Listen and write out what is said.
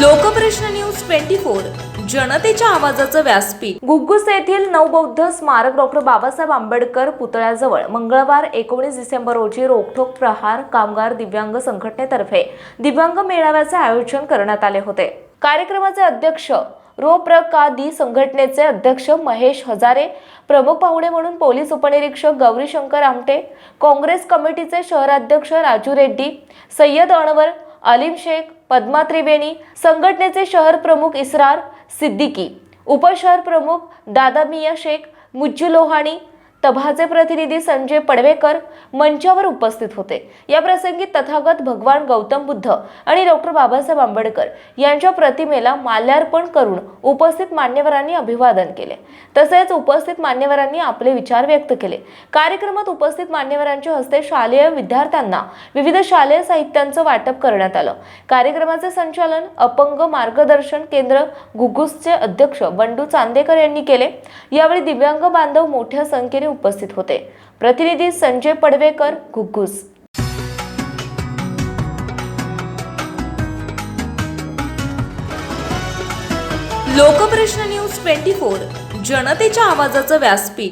Lokprashna news twenty four जनतेच्या आवाजाचं व्यासपीठ. गुग्गुस येथील नवबौद्ध स्मारक डॉक्टर बाबासाहेब आंबेडकर पुतळ्याजवळ मंगळवार एकोणीस डिसेंबर रोजी रोखोक प्रहार कामगार दिव्यांग संघटनेतर्फे दिव्यांग मेळाव्याचे आयोजन करण्यात आले होते. कार्यक्रमाचे अध्यक्ष रो प्रकादी संघटनेचे अध्यक्ष महेश हजारे प्रमुख पाहुणे म्हणून पोलीस उपनिरीक्षक गौरीशंकर आमटे काँग्रेस कमिटीचे शहराध्यक्ष राजू रेड्डी सय्यद अनवर अलीम शेख पद्मा त्रिवेणी संघटनेचे शहर प्रमुख इसरार सिद्दीकी उपशहर प्रमुख दादा मिया शेख मुज्जू लोहाणी तभाचे प्रतिनिधी संजय पडवेकर मंचावर उपस्थित होते. या प्रसंगी तथागत भगवान गौतम बुद्ध आणि डॉक्टर बाबासाहेब आंबेडकर यांच्या प्रतिमेला माल्यार्पण करून उपस्थित मान्यवरांनी अभिवादन केले. तसेच उपस्थित मान्यवरांनी आपले विचार व्यक्त केले. कार्यक्रमात उपस्थित मान्यवरांच्या हस्ते शालेय विद्यार्थ्यांना विविध शालेय साहित्यांचं वाटप करण्यात आलं. कार्यक्रमाचे संचालन अपंग मार्गदर्शन केंद्र गुगुसचे अध्यक्ष बंडू चांदेकर यांनी केले. यावेळी दिव्यांग बांधव मोठ्या संख्येने उपस्थित होते. प्रतिनिधी Sanjay Padwekar Ghugus Lokprashna news twenty four जनतेच्या आवाजाचं व्यासपीठ.